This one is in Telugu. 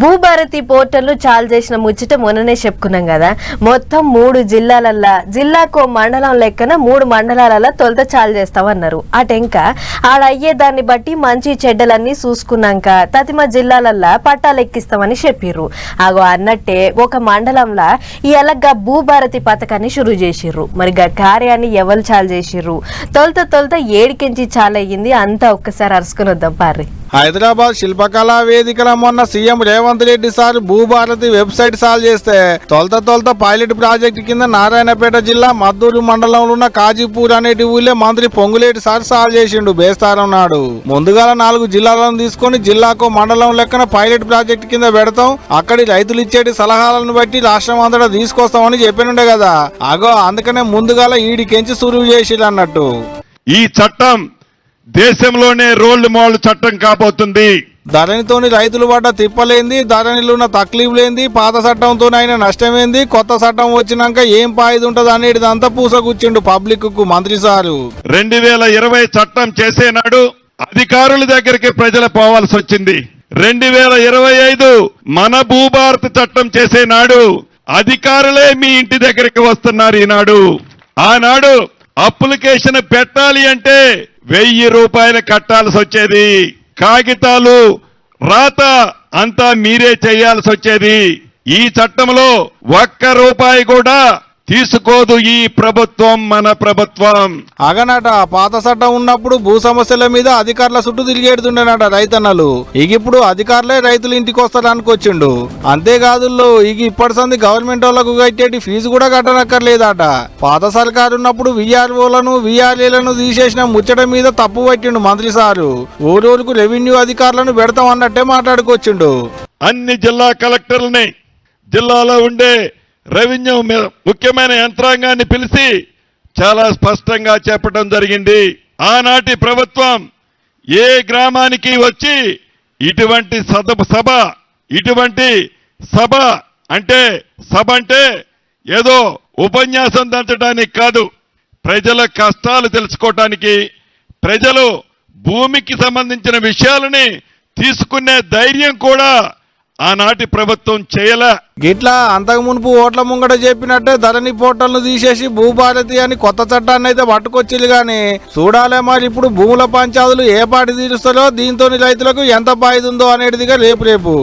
భూభారతి పోర్టల్ చాలు చేసిన ముచ్చట మొన్ననే చెప్పుకున్నాం కదా. మొత్తం మూడు జిల్లాలల్లా జిల్లాకు మండలం లెక్కన మూడు మండలాలలో తొలుత చాలు చేస్తామన్నారు అటెంక ఆడ అయ్యేదాన్ని బట్టి మంచి చెడ్డలన్నీ చూసుకున్నాక తతిమ జిల్లాలల్లా పట్టాలు ఎక్కిస్తామని చెప్పిర్రు. అగో అన్నట్టే ఒక మండలంలో ఎలాగా భూభారతి పథకాన్ని షురు చేసిర్రు. మరి గా కార్యాన్ని ఎవరు చాలు చేసిర్రు? తొలుత తొలుత ఏడికించి చాలయ్యింది అంతా ఒక్కసారి అరుసుకుని వద్దాం పార్రీ. హైదరాబాద్ శిల్పకళా వేదికల మొన్న CM Revanth Reddy sir Bhubharati website సాల్ చేస్తే తొలత తొలత పైలట్ ప్రాజెక్టు కింద నారాయణపేట జిల్లా మద్దూరు మండలంలో ఉన్న కాజీపూర్ అనేటి ఊళ్ళే మంత్రి పొంగులేటి సార్ సాల్ చేసిండు బేస్తారం నాడు ముందుగా నాలుగు జిల్లాలను తీసుకొని జిల్లాకు మండలం లెక్కన పైలట్ ప్రాజెక్టు కింద పెడతాం. అక్కడి రైతులు ఇచ్చేటి సలహాలను బట్టి రాష్ట్రం అంతటా తీసుకొస్తామని చెప్పినుండే కదా. అగో అందుకనే ముందుగాల ఈడికెంచి సురువు చేసిరు అన్నట్టు. ఈ చట్టం దేశంలోనే రోల్డ్ మోడల్ చట్టం కాబోతుంది. ధరణితోని రైతులు పడ్డ తిప్పలేంది ధరణిలో ఉన్న తక్లీఫ్ లేంది పాత చట్టంతో అయిన నష్టమేంది కొత్త చట్టం వచ్చినాక ఏం పాయిది ఉంటది అనేది అంతా పూసగుచ్చిండు పబ్లిక్కు మంత్రి సారు. రెండు వేల ఇరవై చట్టం చేసే నాడు అధికారుల దగ్గరికి ప్రజలు పోవాల్సి వచ్చింది. రెండు వేల ఇరవై ఐదు మన భూభారత చట్టం చేసే నాడు అధికారులే మీ ఇంటి దగ్గరికి వస్తున్నారు ఈనాడు. ఆనాడు అప్లికేషన్ పెట్టాలి అంటే వెయ్యి రూపాయలు కట్టాల్సి వచ్చేది. కాగితాలు రాత అంతా మీరే చేయాల్సి వచ్చేది. ఈ చట్టంలో ఒక్క రూపాయి కూడా తీసుకోదు ఈ ప్రభుత్వం మన ప్రభుత్వం. అగనట పాత చట్టం ఉన్నప్పుడు భూ సమస్యల మీద అధికారుల చుట్టూ తిరిగేడుతుండేనట రైతన్నలు. ఇక ఇప్పుడు అధికారులే రైతులు ఇంటికి వస్తాడానికి వచ్చిండు. అంతేకాదు ఇక ఇప్పటి సంది గవర్నమెంట్ వాళ్ళకు కట్టేటి ఫీజు కూడా కట్టనక్కర్లేదట. పాత సర్కారు ఉన్నప్పుడు విఆర్ఓలను విఆర్ఏలను తీసేసిన ముచ్చట మీద తప్పు పట్టిండు మంత్రి సారు. ఊరూరుకు రెవెన్యూ అధికారులను పెడతాం అన్నట్టే మాట్లాడుకొచ్చిండు. అన్ని జిల్లా కలెక్టర్లని జిల్లాలో ఉండే రెవెన్యూ ముఖ్యమైన యంత్రాంగాన్ని పిలిచి చాలా స్పష్టంగా చెప్పడం జరిగింది. ఆనాటి ప్రభుత్వం ఏ గ్రామానికి వచ్చి ఇటువంటి సద సభ ఇటువంటి సభ అంటే సభ అంటే ఏదో ఉపన్యాసం దంచడానికి కాదు. ప్రజల కష్టాలు తెలుసుకోవటానికి ప్రజలు భూమికి సంబంధించిన విషయాలని తీసుకునే ధైర్యం కూడా ఆనాటి ప్రభుత్వం చేయలే. గిట్లా అంతకు మునుపు ఓట్ల ముంగట చెప్పినట్టే ధరణి పోర్టల్ను తీసేసి భూభారతి అని కొత్త చట్టాన్ని అయితే పట్టుకొచ్చిల్లు గాని చూడాలే మరి ఇప్పుడు భూముల పంచాదులు ఏ పాటి తీరుస్తారో దీంతో రైతులకు ఎంత బాయిదుందో అనేటిదిగా రేపు రేపు.